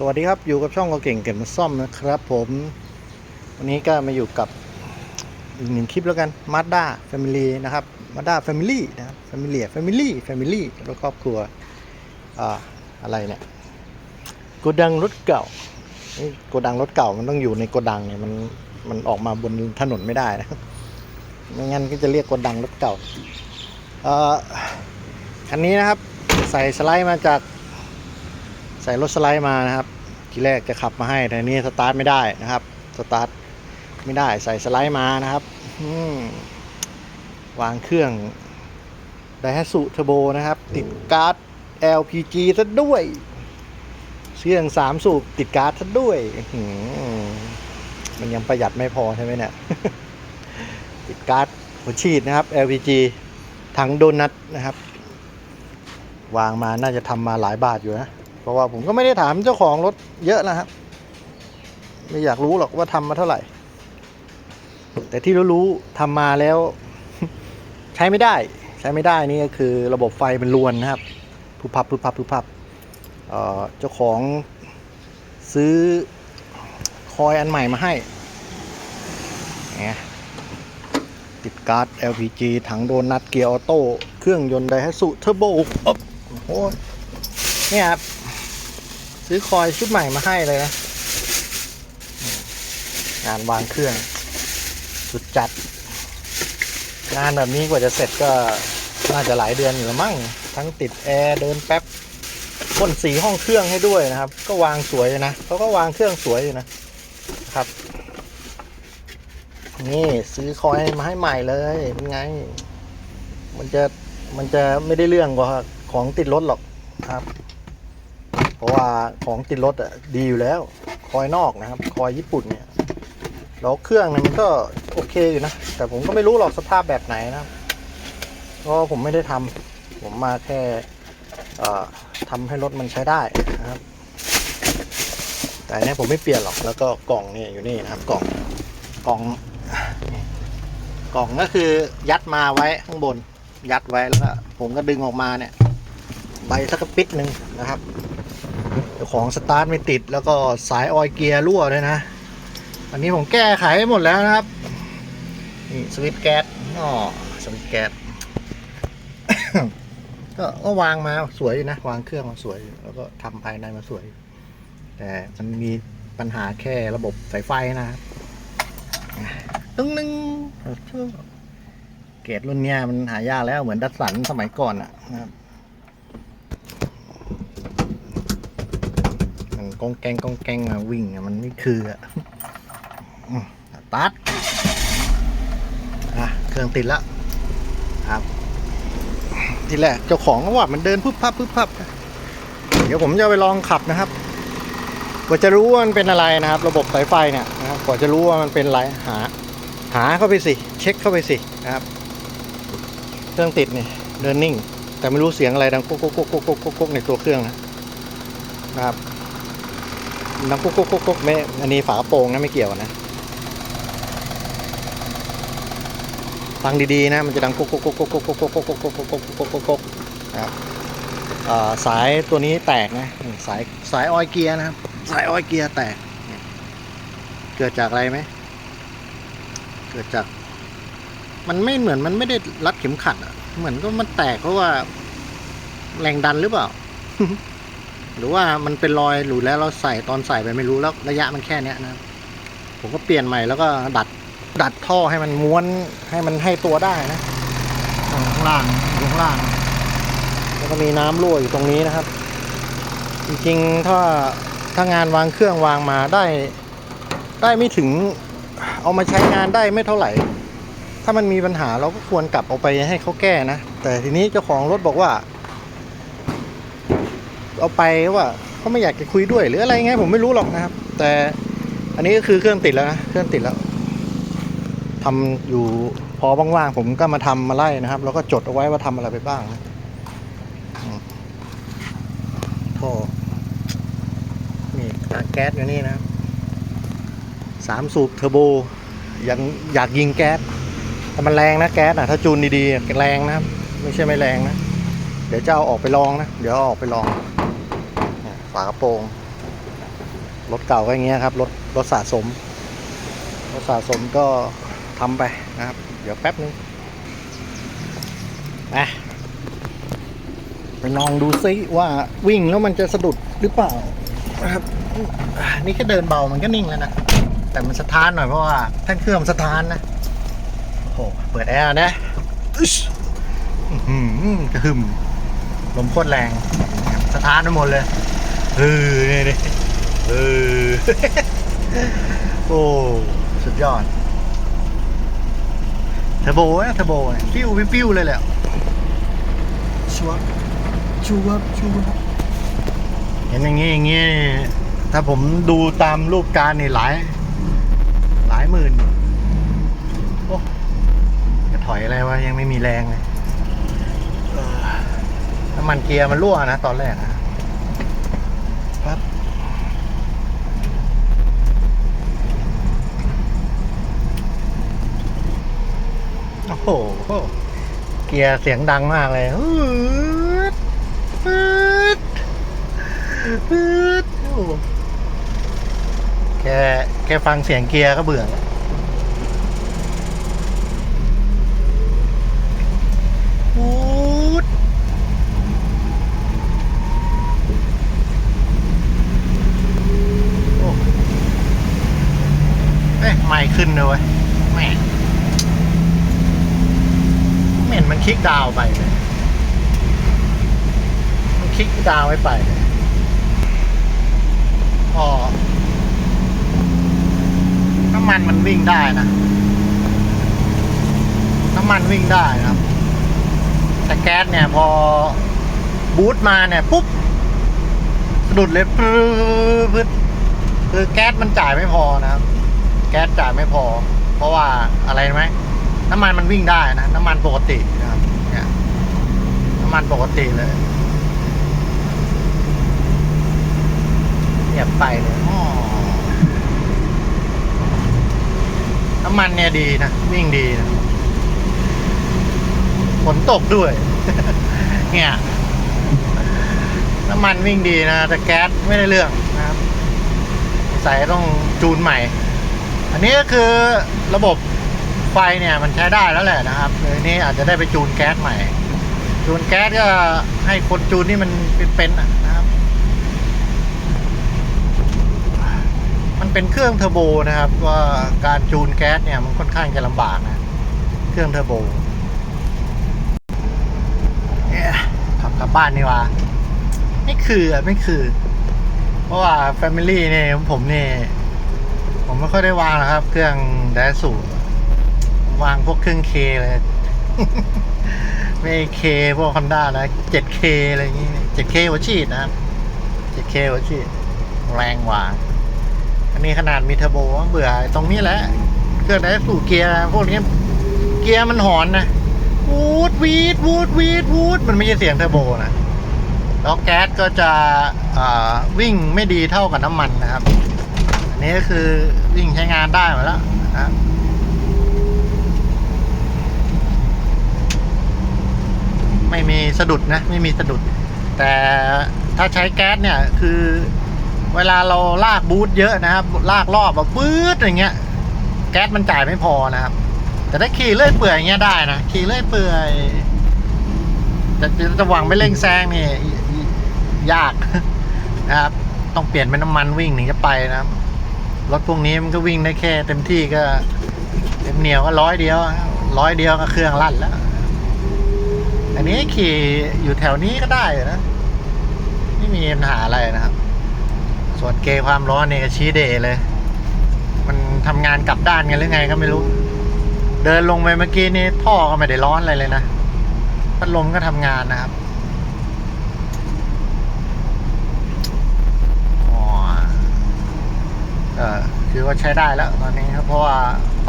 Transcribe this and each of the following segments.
สวัสดีครับอยู่กับช่องก็เก่งเก็บมาซ่อมนะครับผมวันนี้ก็มาอยู่กับอีกหนึ่งคลิปแล้วกัน Mazda Family นะครับ Mazda Family นะครับ Family Family Family แล้วครอบครัวอ่าอะไรเนี่ยโกดังรถเก่านี่โกดังรถเก่ามันต้องอยู่ในโกดังเนี่ยมันมันออกมาบนถนนไม่ได้นะไม่งั้นก็จะเรียกโกดังรถเก่าเอ่อคันนี้นะครับใส่สไลด์มาจาก ส่รถสไลด์มานะครับ ทีแรกจะขับมาให้แต่นี่สตาร์ทไม่ได้นะครับ สตาร์ทไม่ได้ใส่สไลด์มานะครับวางเครื่องไดฮัสุเทอร์โบนะครับ ติดการ์ด LPG ซะด้วยเครื่องสามสูบติดการ์ดซะด้วยมันยังประหยัดไม่พอใช่ไหมเนี่ย ติดการ์ดหัวฉีดนะครับ LPG ถังโดนัทนะครับ วางมาน่าจะทำมาหลายบาทอยู่นะ ราะว่าผมก็ไม่ได้ถามเจ้าของรถเยอะนะครับ ไม่อยากรู้หรอกว่าทำมาเท่าไหร่ แต่ที่รู้ๆทำมาแล้ว ใช้ไม่ได้ ใช้ไม่ได้นี่ก็คือระบบไฟมันรวนนะครับพุพับพุพับพุพับเจ้าของซื้อคอยอันใหม่มาให้เนี่ยติดการ์ด LPG ถังโดนัทเกียร์ออโต้ เครื่องยนต์ไดฮัตสุเทอร์โบอ๊บโอ้โหเนี่ยครับ ซื้อคอยชุดใหม่มาให้เลยนะงานวางเครื่อง สุดจัด งานแบบนี้กว่าจะเสร็จก็น่าจะหลายเดือนอยู่แล้วมั้งทั้งติดแอร์เดินแป๊บพ่นสีห้องเครื่องให้ด้วยนะครับ ก็วางสวยนะเขาก็วางเครื่องสวยอยู่นะครับ นี่ซื้อคอยมาให้ใหม่เลยเป็นไง มันจะมันจะไม่ได้เรื่องกว่าของติดรถหรอกครับ เพราะว่าของติดรถอะดีอยู่แล้ว คอยนอกนะครับ คอยญี่ปุ่นเนี่ยแล้วเครื่องเนี่ยมันก็โอเคอยู่นะ แต่ผมก็ไม่รู้หรอกสภาพแบบไหนนะครับเพราะว่าผมไม่ได้ทำผมมาแค่เอ่อทำให้รถมันใช้ได้นะครับ แต่เนี้ยผมไม่เปลี่ยนหรอกแล้วก็กล่องเนี่ยอยู่นี่นะครับกล่องกล่องกล่องก็คือยัดมาไว้ข้างบน ยัดไว้แล้วก็ผมก็ดึงออกมาเนี่ย ใบสักปิดหนึ่งนะครับ ของสตาร์ทไม่ติด แล้วก็สายออยเกียร์รั่วด้วยนะ อันนี้ผมแก้ไขหมดแล้วนะครับ นี่สวิตช์แก๊สอ๋อสวิตช์แก๊สก็ก็วางมาสวยอยู่นะ วางเครื่องมาสวย แล้วก็ทำภายในมาสวย แต่มันมีปัญหาแค่ระบบสายไฟนะครับตึ้งนึงเกรดรุ่นเนี้ยมันหายากแล้วเหมือนดัสสันสมัยก่อนอะนะครับ มันกองแกงกองแกงมาวิ่งอะมันไม่คืออะตัดอะเครื่องติดแล้วครับ ทีแรกเจ้าของก็ว่ามันเดินพึบพับพึบพับเดี๋ยวผมจะไปลองขับนะครับกว่าจะรู้ว่ามันเป็นอะไรนะครับ ระบบสายไฟเนี่ยนะครับกว่าจะรู้ว่ามันเป็นอะไรหา หาเข้าไปสิ เช็คเข้าไปสินะครับ เครื่องติดนี่เดินนิ่ง แต่ไม่รู้เสียงอะไรดังโก๊กโก๊กโก๊กโก๊กโก๊กกุ๊กในตัวเครื่องนะครับ ดังโก๊กโก๊กก๊กโก๊กไม่อันนี้ฝากระโปรงนะไม่เกี่ยวนะฟังดีๆนะมันจะดังโก๊กโก๊กโก๊กโก๊กโก๊กโก๊กโก๊กโก๊กโก๊กก๊กโก๊กก๊กโก๊กก๊กโก๊กนะครับสายตัวนี้แตกนะสายสายออยเกียร์นะครับสายออยเกียร์แตกเนี่ยเกิดจากอะไรไหมเกิดจาก มันไม่เหมือนมันไม่ได้รัดเข็มขัดอะเหมือนก็มันแตกเพราะว่า แรงดันหรือเปล่า หรือว่ามันเป็นรอยหลุดแล้วเราใส่ตอนใส่ไปไม่รู้แล้วระยะมันแค่เนี้ยนะ ผมก็เปลี่ยนใหม่แล้วก็ดัดดัดท่อให้มันม้วนให้มันให้ตัวได้นะอ่าข้างล่างอยู่ข้างล่าง แล้วก็มีน้ำรั่วอยู่ตรงนี้นะครับ จริงๆถ้าถ้างานวางเครื่องวางมาได้ ได้ไม่ถึงเอามาใช้งานได้ไม่เท่าไหร่ ถ้ามันมีปัญหาเราก็ควรกลับเอาไปให้เขาแก้นะ แต่ทีนี้เจ้าของรถบอกว่า เอาไปว่าเขาไม่อยากจะคุยด้วยหรืออะไรไงผมไม่รู้หรอกนะครับ แต่อันนี้ก็คือเครื่องติดแล้วนะเครื่องติดแล้วทำอยู่พอว่างๆผมก็มาทำมาไล่นะครับ แล้วก็จดเอาไว้ว่าทำอะไรไปบ้างนะท่อนี่ตาแก๊สอยู่นี่นะสามสูบเทอร์โบยังอยากยิงแก๊สแต่มันแรงนะแก๊สอะถ้าจูนดีๆแรงนะครับ ไม่ใช่ไม่แรงนะ เดี๋ยวจะเอาออกไปลองนะ เดี๋ยวเอาออกไปลองากระโปรง รถเก่าก็อย่างเงี้ยครับ รถรถสะสม รถสะสมก็ทำไปนะครับ เดี๋ยวแป๊บนึงไปไปลองดูซิว่าวิ่งแล้วมันจะสะดุดหรือเปล่านะครับ นี่แค่เดินเบามันก็นิ่งแล้วนะ แต่มันสะท้านหน่อยเพราะว่าแท่านเครื่องสะท้านนะ โอ้โห เปิดแอร์นะอึ๊ชอื้อหือกระหึ่มลมโคตรแรง สะท้านไปหมดเลย เออนี่นี่เออ โอ้ สุดยอดเทอร์โบนะเทอร์โบเนี่ยปิ้วปิ้วเลยแหละชัวบชัวบชัวบเห็นอย่างงี้อย่างงี้ ถ้าผมดูตามรูปการนี่หลาย หลายหมื่น โอ้จะถอยอะไรวะยังไม่มีแรงเลยเออน้ำมันเกียร์มันรั่วนะตอนแรกอะปั๊บโอ้โห เกียร์เสียงดังมากเลยอืดอืดอืดโอ้แค่แค่ฟังเสียงเกียร์ก็เบื่อแล้วพูดโอ้เอ๊ะไม่ขึ้นเลยเว้ยแม่งไม่เห็นมันคลิกดาวไปเลยมันคลิกดาวไว้ไปเลยอ๋อน้ำมันมันวิ่งได้นะ น้ำมันวิ่งได้นะครับ แต่แก๊สเนี่ยพอบูตมาเนี่ยปุ๊บสะดุดเลยปื๊ดปึ๊ดคือแก๊สมันจ่ายไม่พอนะครับ แก๊สจ่ายไม่พอ เพราะว่าอะไรไหม น้ำมันมันวิ่งได้นะ น้ำมันปกตินะครับเนี่ยน้ำมันปกติเลยเงียไปเลยน้ำมันเนี่ยดีนะ วิ่งดีนะฝนตกด้วย เนี่ยน้ำมันวิ่งดีนะ แต่แก๊สไม่ได้เรื่องนะครับใส่ต้องจูนใหม่ อันนี้ก็คือระบบ ไฟเนี่ยมันใช้ได้แล้วแหละนะครับทีนี้อาจจะได้ไปจูนแก๊สใหม่ จูนแก๊สก็ให้คนจูนนี่มันเป็นๆนะครับ มันเป็นเครื่องเทอร์โบนะครับ ว่าการจูนแก๊สเนี่ยมันค่อนข้างจะลำบากนะ เครื่องเทอร์โบเนี่ยขับกลับบ้านนี่ว่าไม่คืออะไม่คือ เพราะว่าแฟมิลี่เนี่ยผมเนี่ยผมไม่ค่อยได้วางหรอกครับ เครื่องไดสู วางพวกเครื่องเคเลย ไม่เคพวกคอนด้านะ 7K อะไรอย่างงี้ 7K หัวฉีดนะครับ 7K หัวฉีด แรงกว่าอันนี้ขนาดมีเทอร์โบเบื่อตรงนี้แหละเครื่องไดสูเกียร์พวกนี้เกียร์มันหอนนะวูดวีดวูดวีดวูดมันไม่ใช่เสียงเทอร์โบนะแล้วแก๊สก็จะวิ่งไม่ดีเท่ากับน้ำมันนะครับ อันนี้ก็คือวิ่งใช้งานได้หมดแล้วนะครับ ไม่มีสะดุดนะไม่มีสะดุด แต่ถ้าใช้แก๊สเนี่ยคือเวลาเราลากบูทเยอะนะครับ ลากรอบแบบปื๊ดอย่างเงี้ย แก๊สมันจ่ายไม่พอนะครับ แต่ถ้าขี่เลื่อยเปื่อยอย่างเงี้ยได้นะขี่เลื่อยเปื่อยจะจะจะหวังไม่เร่งแซงนี่ยยากนะครับ ต้องเปลี่ยนเป็นน้ำมันวิ่งถึงจะไปนะครับรถพวกนี้มันก็วิ่งได้แค่ เต็มที่ก็เต็มเหนียวก็ร้อยเดียวร้อยเดียวก็เครื่องลั่นแล้ว อันนี้ขี่อยู่แถวนี้ก็ได้นะ ไม่มีปัญหาอะไรนะครับ ส่วนเกยความร้อนเนี่ยชี้เดย์เลย มันทำงานกลับด้านกันหรือไงก็ไม่รู้ เดินลงไปเมื่อกี้นี้ท่อก็ไม่ได้ร้อนอะไรเลยนะ พัดลมก็ทำงานนะครับอ๋อเออคือว่าใช้ได้แล้วตอนนี้ครับเพราะว่า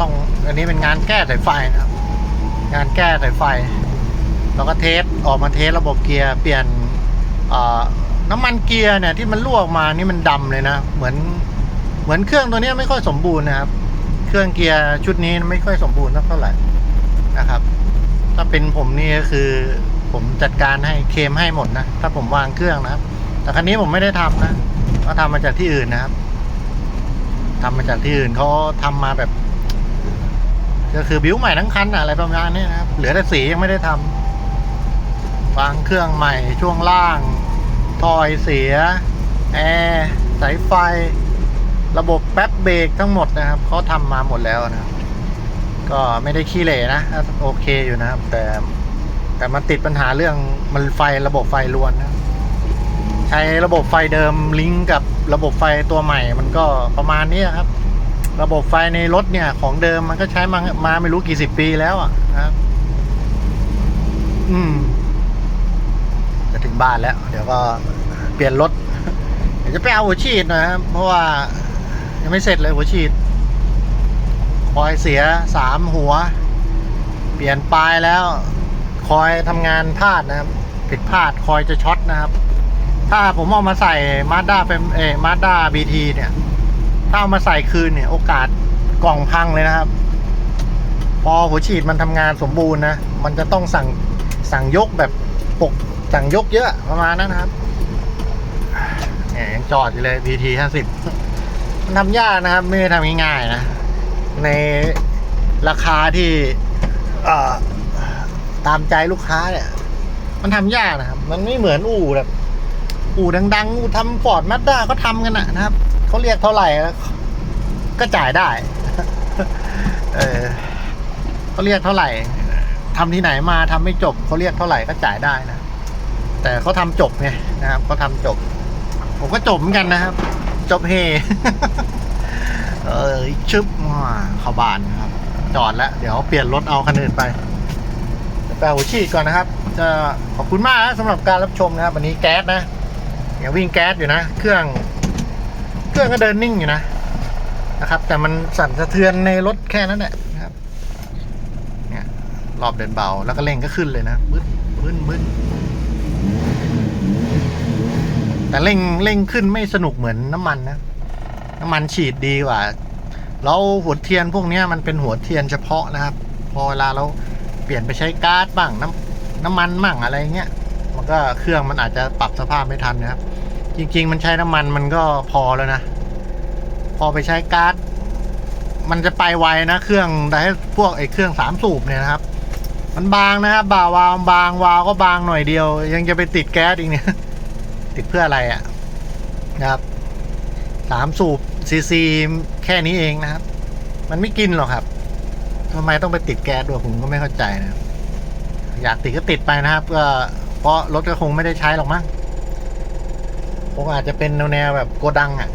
ต้องอันนี้เป็นงานแก้สายไฟนะครับ งานแก้สายไฟ แล้วก็เทสออกมาเทสระบบเกียร์เปลี่ยนน้ำมันเกียร์เนี่ยที่มันรั่วออกมานี่มันดำเลยนะ เหมือนเหมือนเครื่องตัวนี้ไม่ค่อยสมบูรณ์นะครับ เครื่องเกียร์ชุดนี้ไม่ค่อยสมบูรณ์เท่าไหร่นะครับ ถ้าเป็นผมนี่ก็คือผมจัดการให้เคลมให้หมดนะ ถ้าผมวางเครื่องนะครับ แต่คันนี้ผมไม่ได้ทำนะก็ทำมาจากที่อื่นนะครับทำมาจากที่อื่นเขาทำมาแบบ ก็คือบิ้วใหม่ทั้งคันอะอะไรประมาณนี้นะครับ เหลือแต่สียังไม่ได้ทำ วางเครื่องใหม่ช่วงล่างทอยเสีย แอร์สายไฟ ระบบแป๊บเบรกทั้งหมดนะครับเขาทำมาหมดแล้วนะก็ไม่ได้ขี้เหร่นะโอเคอยู่นะครับ แต่แต่มันติดปัญหาเรื่องมันไฟระบบไฟรวนนะใช้ระบบไฟเดิมลิงก์กับระบบไฟตัวใหม่ มันก็ประมาณนี้ครับ ระบบไฟในรถเนี่ย ของเดิมมันก็ใช้มามาไม่รู้กี่สิบปีแล้วอะนะครับ อืม ถึงบ้านแล้ว เดี๋ยวก็เปลี่ยนรถ เดี๋ยวจะไปเอาหัวฉีดนะครับ เพราะว่ายังไม่เสร็จเลยหัวฉีดคอยเสียสามหัว เปลี่ยนปลายแล้ว คอยทำงานพลาดนะครับ ผิดพลาดคอยจะช็อตนะครับ ถ้าผมเอามาใส่มาด้าเป็นเอมาด้าบีทีเนี่ย ถ้าเอามาใส่คืนเนี่ย โอกาสกล่องพังเลยนะครับ พอหัวฉีดมันทำงานสมบูรณ์นะ มันจะต้องสั่งสั่งยกแบบปก สั่งยกเยอะประมาณนั้นครับเนี่ยังจอดอยู่เลย BT ห้าสิบมันทำยากนะครับ ไม่ได้ทำง่ายๆนะ ในราคาที่ตามใจลูกค้าเนี่ย มันทำยากนะครับ มันไม่เหมือนอู่แบบ อู่ดังๆ อู่ทำฟอร์ดมาด้าก็ทำกันนะครับ เขาเรียกเท่าไหร่ก็จ่ายได้ เออเขาเรียกเท่าไหร่ทำที่ไหนมาทำไม่จบเขาเรียกเท่าไหร่ก็จ่ายได้นะ แต่เขาทำจบไงนะครับเขาทำจบ ผมก็จบเหมือนกันนะครับ จบเฮ เออชึบว้าเข้าบานนะครับ จอดแล้ว เดี๋ยวเปลี่ยนรถเอาคันอื่นไปเปเอาหัวฉีดก่อนนะครับ จะขอบคุณมากสำหรับการรับชมนะครับ วันนี้แก๊สนะยังวิ่งแก๊สอยู่นะ เครื่อง เครื่องก็เดินนิ่งอยู่นะนะครับ แต่มันสั่นสะเทือนในรถแค่นั้นแหละนะครับ เนี่ยรอบเดินเบาแล้วก็เร่งก็ขึ้นเลยนะบึ้นบึ้นบึ้น แต่เร่งเร่งขึ้นไม่สนุกเหมือนน้ำมันนะ น้ำมันฉีดดีกว่า แล้วหัวเทียนพวกนี้มันเป็นหัวเทียนเฉพาะนะครับ พอเวลาเราเปลี่ยนไปใช้ก๊าซบ้างน้ำน้ำมันบ้างอะไรเงี้ย มันก็เครื่องมันอาจจะปรับสภาพไม่ทันนะครับ จริง ๆ มันใช้น้ำมันมันก็พอแล้วนะ พอไปใช้ก๊าซมันจะไปไวนะ เครื่องแต่ให้พวกไอ้เครื่องสามสูบเนี่ยนะครับ มันบางนะครับบ่าวาวบางวาวก็บางหน่อยเดียว ยังจะไปติดแก๊สอีกเนี่ย ติดเพื่ออะไรอะ่ะนะครับสามสูบซีซีแค่นี้เองนะครับ มันไม่กินหรอกครับทำไมต้องไปติดแก๊สด้วยผมก็ไม่เข้าใจนะอยากติดก็ติดไปนะครับ ก็เพราะรถก็คงไม่ได้ใช้หรอกมั้งคงอาจจะเป็นแนวๆแบบโกดังอะ่ะ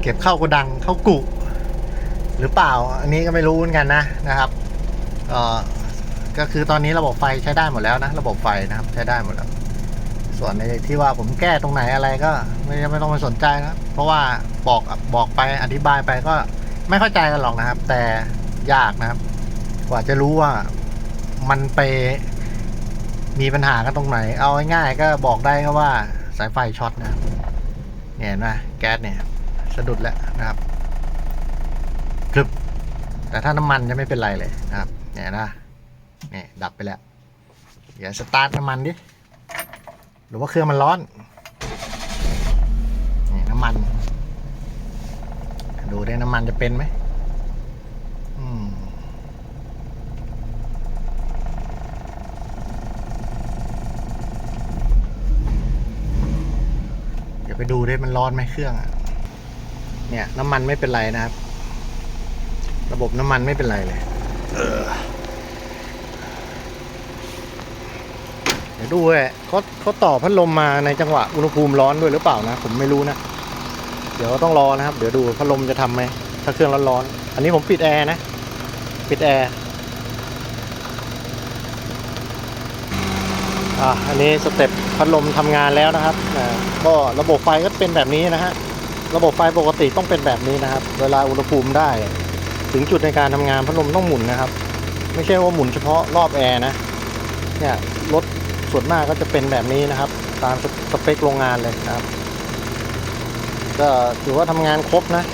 เก็บเข้าโกดังเข้ากุ หรือเปล่า อันนี้ก็ไม่รู้เหมือนกันนะนะครับเออก็คือตอนนี้ระบบไฟใช้ได้หมดแล้วนะ ระบบไฟนะครับ ใช้ได้หมดแล้ว ส่วนในที่ว่าผมแก้ตรงไหนอะไรก็ไม่ไม่ต้องไปสนใจนะเพราะว่าบอกบอกไปอธิบายไปก็ไม่เข้าใจกันหรอกนะครับ แต่ยากนะครับ กว่าจะรู้ว่ามันไปมีปัญหากันตรงไหน เอาง่ายๆก็บอกได้ก็ว่าสายไฟช็อตนะครับเนี่ยเห็นไหมแก๊สเนี่ยสะดุดแล้วนะครับกรึบแต่ถ้าน้ำมันจะไม่เป็นไรเลยนะครับ เนี่ยนะเนี่ยดับไปแล้ว เดี๋ยวสตาร์ทน้ำมันดิ หรือว่าเครื่องมันร้อนนี่น้ำมัน ดูได้น้ำมันจะเป็นไหมเดี๋ยวไปดูได้มันร้อนไหมเครื่องอะเนี่ย น้ำมันไม่เป็นไรนะครับ ระบบน้ำมันไม่เป็นไรเลย เดี๋ยวดูเว้ยเขาเขาต่อพัดลมมาในจังหวะอุณหภูมิร้อนด้วยหรือเปล่านะ ผมไม่รู้นะ เดี๋ยวต้องรอนะครับ เดี๋ยวดูพัดลมจะทำไหมถ้าเครื่องร้อนๆอันนี้ผมปิดแอร์นะ ปิดแอร์อะอันนี้สเต็ปพัดลมทำงานแล้วนะครับอ่าก็ระบบไฟก็เป็นแบบนี้นะฮะระบบไฟปกติต้องเป็นแบบนี้นะครับ เวลาอุณหภูมิได้ ถึงจุดในการทำงานพัดลมต้องหมุนนะครับ ไม่ใช่ว่าหมุนเฉพาะรอบแอร์นะเนี่ยรถ ส่วนมากก็จะเป็นแบบนี้นะครับ ตามสเปคโรงงานเลยครับ ก็ถือว่าทำงานครบนะ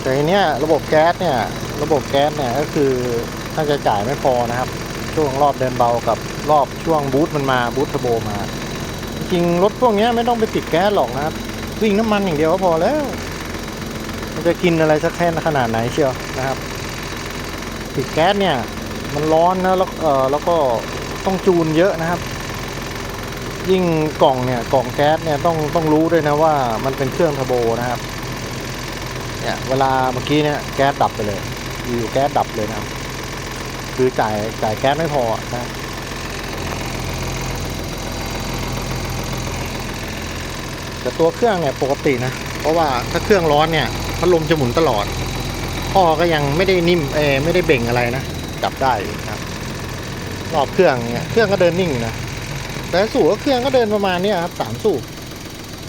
แต่ทีเนี้ยระบบแก๊สเนี่ย ระบบแก๊สเนี่ยก็คือถ้าจะจ่ายไม่พอนะครับ ช่วงรอบเดินเบากับรอบช่วงบูทมันมาบูทเทอร์โบมา จริงรถพวกนี้ไม่ต้องไปติดแก๊สหรอกนะครับ วิ่งน้ำมันอย่างเดียวก็พอแล้วไม่จะกินอะไรสักแค่ขนาดไหนเชียวนะครับติดแก๊สเนี่ยมันร้อนนะแล้วเออแล้วก็ต้องจูนเยอะนะครับ ยิ่งกล่องเนี่ยกล่องแก๊สเนี่ยต้องต้องรู้ด้วยนะว่ามันเป็นเครื่องเทอร์โบนะครับ เนี่ยเวลาเมื่อกี้เนี่ยแก๊สดับไปเลยอยู่แก๊สดับเลยนะครับ คือจ่ายจ่ายแก๊สไม่พอนะแต่ตัวเครื่องเนี่ยปกตินะ เพราะว่าถ้าเครื่องร้อนเนี่ยพัดลมจะหมุนตลอดพ่อก็ยังไม่ได้นิ่มเอไม่ได้เบ่งอะไรนะจับได้นะครับรอบเครื่องเนี่ยเครื่องก็เดินนิ่งนะ แต่สูบก็เครื่องก็เดินประมาณนี้ครับสามสูบ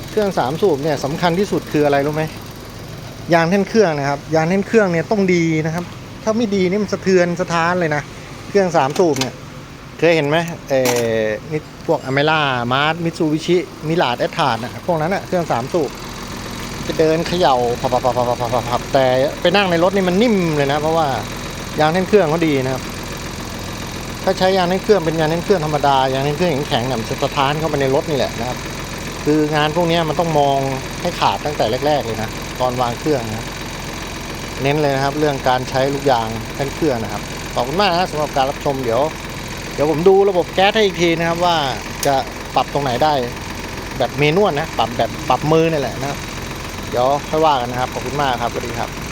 เครื่องสามสูบเนี่ยสำคัญที่สุดคืออะไรรู้ไหมยางแท่นเครื่องนะครับยางแท่นเครื่องเนี่ยต้องดีนะครับ ถ้าไม่ดีนี่มันสะเทือนสะท้านเลยนะเครื่องสามสูบเนี่ยเคยเห็นไหมเออนี่พวกอเมล่ามาร์มิตซูบิชิมิลาดแอตทาร์ดพวกนั้นอะเครื่องสามสูบจะเดินเขย่าพับพับพับพับพับพับพับแต่ไปนั่งในรถนี่มันนิ่มเลยนะ เพราะว่ายางแท่นเครื่องเขาดีนะครับ ถ้าใช้ยางแท่นเครื่องเป็นยางแท่นเครื่องธรรมดายางแท่นเครื่องแข็งๆเนี่ยมันจะสะท้านเข้าไปในรถนี่แหละนะครับ คืองานพวกนี้มันต้องมองให้ขาดตั้งแต่แรก ๆ เลยนะตอนวางเครื่องนะเน้นเลยนะครับ เรื่องการใช้ลูกยางแท่นเครื่องนะครับขอบคุณมากนะสำหรับการรับชมเดี๋ยว เดี๋ยวผมดูระบบแก๊สให้อีกทีนะครับว่าจะปรับตรงไหนได้แบบเมนวลนะ ปรับแบบปรับมือนี่แหละนะครับ เดี๋ยวค่อยว่ากันนะครับขอบคุณมากครับสวัสดีครับ